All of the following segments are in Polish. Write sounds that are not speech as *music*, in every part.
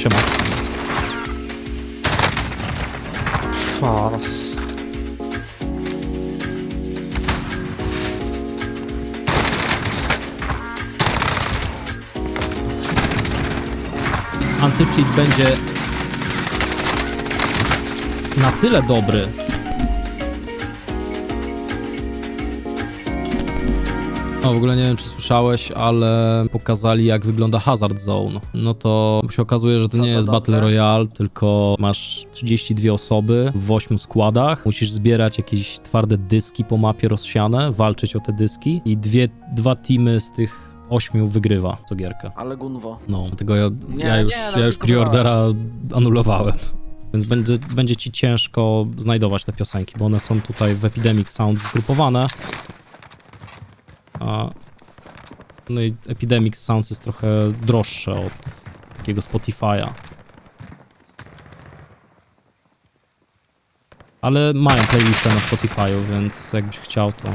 siema. Fas. Antycheat będzie na tyle dobry. No w ogóle nie wiem czy słyszałeś, ale pokazali jak wygląda Hazard Zone. No to się okazuje, że to nie jest? Battle Royale, tylko masz 32 osoby w 8 składach. Musisz zbierać jakieś twarde dyski po mapie rozsiane, walczyć o te dyski i dwie, dwa teamy z tych ośmiu wygrywa co gierkę. Ale gunwo. No, dlatego ja, Nie, ja już, nie, ja nawet już preordera anulowałem. Więc będzie, będzie ci ciężko znajdować te piosenki, bo one są tutaj w Epidemic Sound zgrupowane. A, no i Epidemic Sounds jest trochę droższe od takiego Spotify'a. Ale mają playlistę na Spotify'u, więc jakbyś chciał to...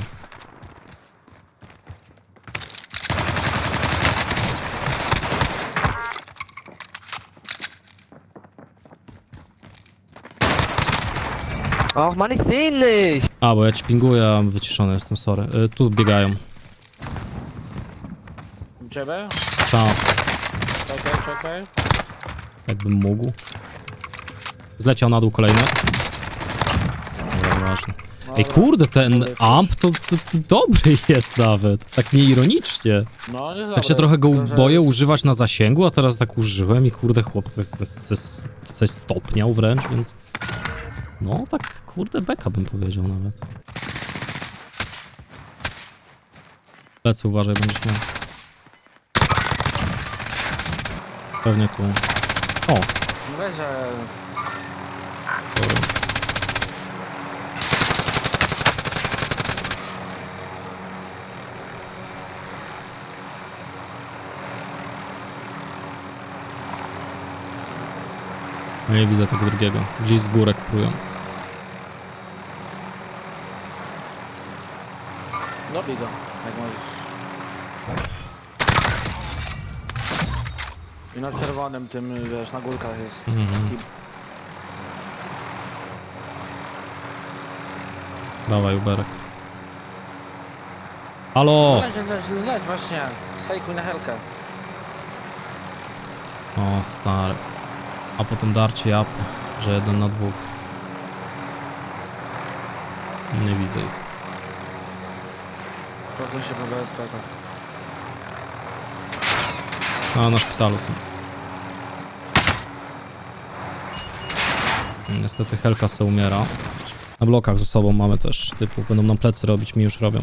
Och, man. A, bo ja ci pinguję, a wyciszony jestem, sorry. Y, tu biegają. Ciebie? Tam, Czekaj, czekaj. jakbym mógł. Zleciał na dół kolejny. Dobra, ważne. Ej, kurde, ten amp to, to, to dobry *laughs* jest nawet. Tak nieironicznie. No, nie Tak się trochę go boję używać na zasięgu, a teraz tak użyłem i kurde, chłop coś- stopniał wręcz, więc... No, tak kurde, beka bym powiedział nawet. Plecy uważaj, będziesz miał. Pewnie tu. O, Weź, że... sorry. No nie widzę tego drugiego. Gdzieś z górek prują. Dobij go, jak możesz. I na czerwonym tym, wiesz, na górkach jest... Mhm. taki- Dawaj, Uberek. Halo! Leć, leć, leć, właśnie. Fejkuj na helkę. O, stary. A potem darcie jap, że jeden na dwóch. Nie widzę ich. Pewnie się po BSP. A, na szpitalu są. Niestety Helka se umiera. Na blokach ze sobą mamy też typu, będą nam plecy robić, mi już robią.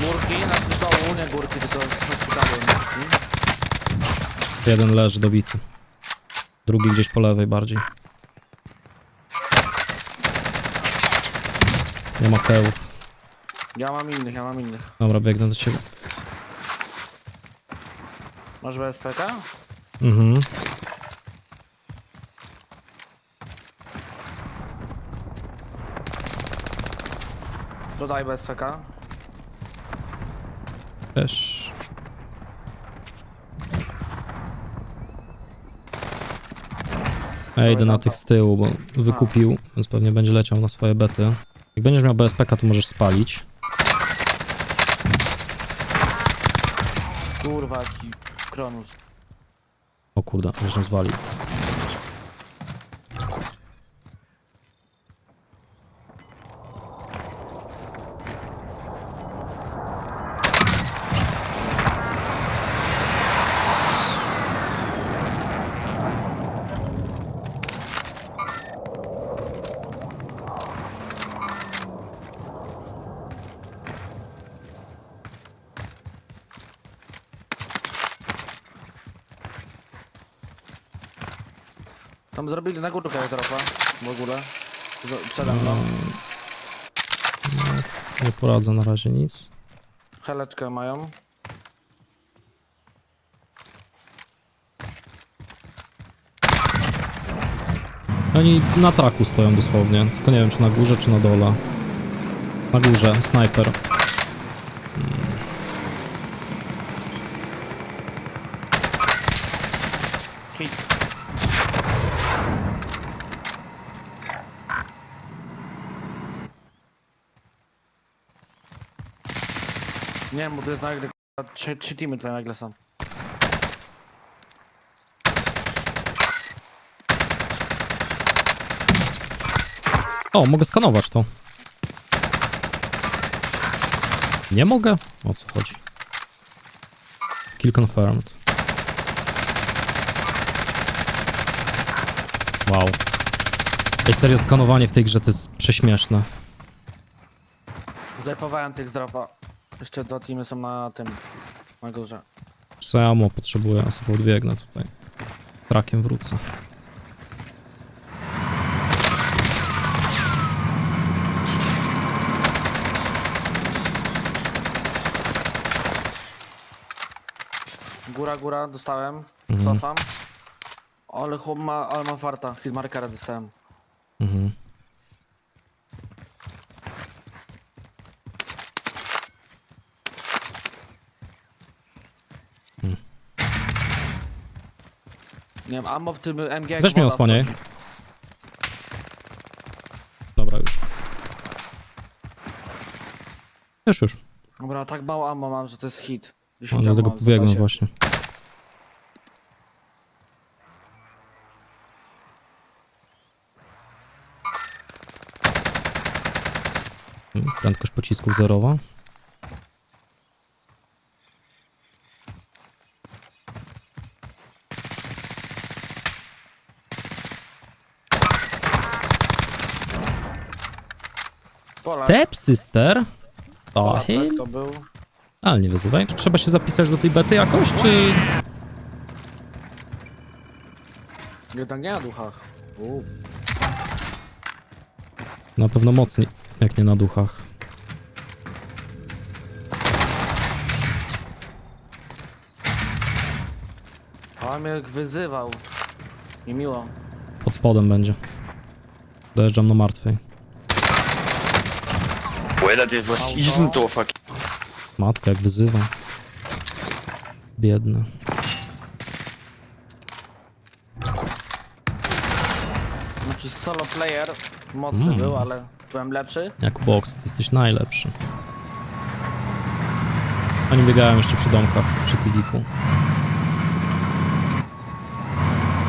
Górki, na dołu, nie górki, tylko szpitalu górki. Jeden leży dobity. Drugi gdzieś po lewej bardziej. Nie ma kełów. Ja mam innych, ja mam innych. Dobra, biegnę do ciebie. Masz BSPK? Mhm. Dodaj BSPK. Też. Ja idę na tych z tyłu, bo wykupił, więc pewnie będzie leciał na swoje bety. Jak będziesz miał BSPK, to możesz spalić. Kurwa, jaki kronus. O kurde, żeś zwalił. Tam zrobili na górkę trochę, w ogóle. Z- Przede mną. Nie poradzę na razie nic. Heleczkę mają. Oni na traku stoją dosłownie, tylko nie wiem czy na górze, czy na dole. Na górze, snajper. Nie wiem, bo to jest nagle k***a, trzy, trzy teamy tutaj nagle są. O, mogę skanować to. Nie mogę? O co chodzi? Kill confirmed. Wow. Ej, serio, skanowanie w tej grze to jest prześmieszne. Zajpowałem tych z dropa. Jeszcze dwa teamy są na tym. Na górze. Samo potrzebuję, ja sobie odbiegnę tutaj. Trakiem wrócę. Góra, góra, dostałem. Mhm. Cofam. Ale chłop ma, ale ma farta. Hitmarkera dostałem. Mhm. Nie wiem, ammo w tym MG. jak Weź mnie woda osłaniaj. schodzi. Dobra, już. Już, już. Dobra, tak mało ammo mam, że to jest hit. No, 10 dlatego ammo mam w pobiegłem zapasie. właśnie. Prędkość pocisków zerowa. Step Sister? To to był. Ale nie wyzywaj. Czy Trzeba się zapisać do tej bety jakoś, czy... Jednak nie na duchach. U. Na pewno mocniej, jak nie na duchach. A mnie wyzywał. Niemiło. Pod spodem będzie. Dojeżdżam na martwej. Alter, was Auto. ist denn da? Fuck. Matka jak wyzywa. Biedny. Jakiś solo player. Mocny Mm. był, ale byłem lepszy. Jak box, ty jesteś najlepszy. Oni biegają jeszcze przy domkach, przy TV-ku.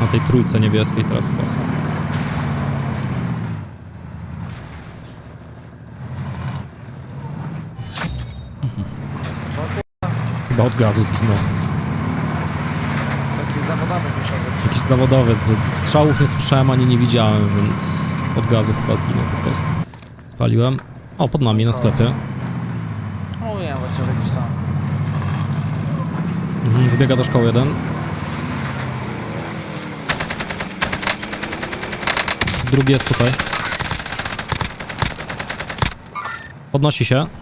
Na tej trójce niebieskiej teraz chyba są. Co ty? Chyba od gazu zginął. Jakiś zawodowy musiał być. Jakiś zawodowiec, bo strzałów nie słyszałem ani nie widziałem, więc od gazu chyba zginął po prostu. Spaliłem. O, pod nami na sklepie. Mówiłem właśnie, że jakiś tam. Mhm, wybiega do szkoły jeden. Drugi jest tutaj. Podnosi się.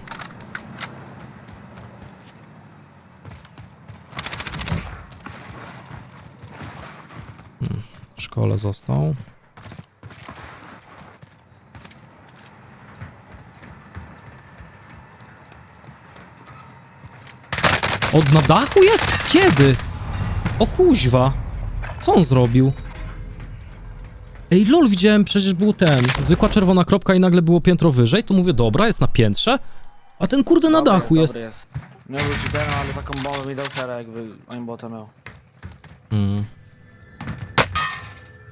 Szkole został. Od na dachu jest? Kiedy? O kuźwa. Co on zrobił? Ej, lol, widziałem, przecież był ten. Zwykła czerwona kropka i nagle było piętro wyżej. To mówię, dobra, jest na piętrze. A ten kurde na dachu jest. Jest. Był cheaterem, ale taką bombę mi dał czerę, jakby aimbota miał. Mm.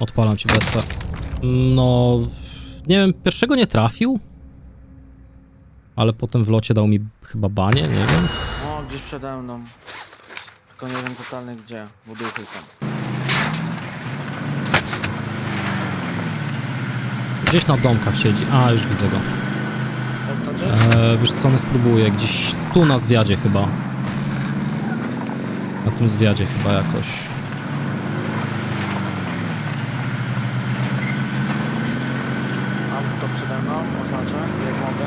Odpalam ci bestę. No, nie wiem, pierwszego nie trafił. Ale potem w locie dał mi chyba banie, nie wiem. No, gdzieś przede mną. Tylko nie wiem totalnie gdzie. W duchy tam. Gdzieś na domkach siedzi. A, już widzę go. Odtoczy? Eee, wiesz co, no spróbuję. Gdzieś tu na zwiadzie chyba. Na tym zwiadzie chyba jakoś. Auto przede mną, oznaczę, jak mogę.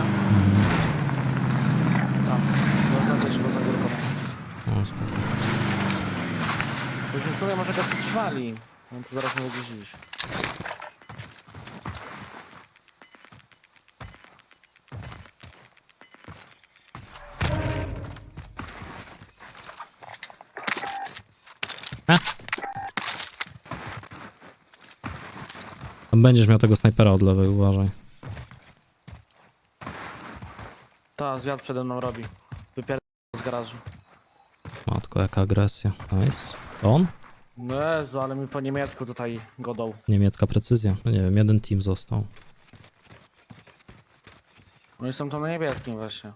Tam. Zaznaczać, bo za górką. O, spoko. Byśmy sobie może go przytrzymali. No to zaraz nie będzie dziś. E? Będziesz miał tego snajpera od lewej, uważaj. Ta, zwiat przede mną robi. Wypier... z garażu. Matko, jaka agresja. Nice. To on? No Jezu, ale mi po niemiecku tutaj godą. Niemiecka precyzja. No nie wiem, jeden team został. Oni są tam na niebieskim właśnie.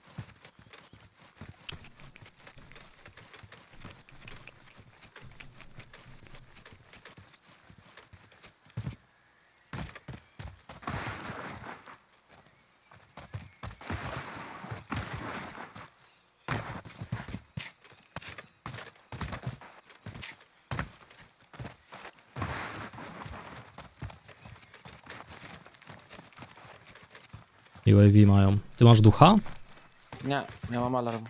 UAV mają. Ty masz ducha? Nie, nie mam alarm.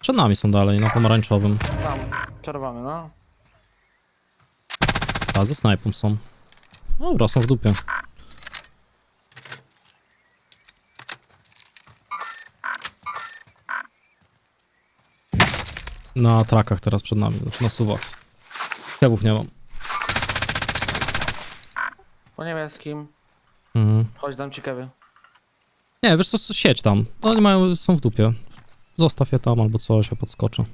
Przed nami są dalej, na pomarańczowym. Tam, czerwony, no. A, ze snajpą są. Dobra, są w dupie. Na trakach teraz przed nami, znaczy na suwach. Kewów nie mam. Po niebieskim. Mhm. Chodź, dam ci kewy. Nie, wiesz co, sieć tam. No, Oni mają, są w dupie. Zostaw je tam albo coś, ja podskoczę.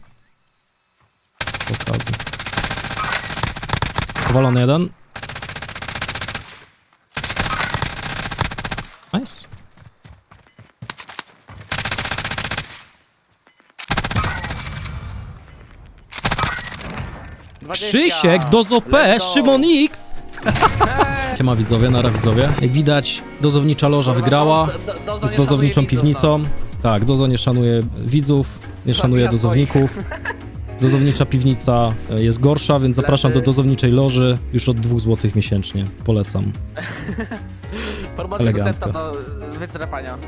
Przy okazji. Powalony jeden. Nice. Krzysiek, Dozo P, Let's go. Szymon X! *laughs* Siema widzowie, nara widzowie. Jak widać, dozownicza loża wygrała z dozowniczą piwnicą. Tak, Dozo nie szanuje widzów, nie szanuje dozowników. *laughs* Dozownicza piwnica e, jest gorsza, więc zapraszam do dozowniczej loży już od 2 zł miesięcznie. Polecam. *laughs* Formacja elegancko. dostępna do wytrepania.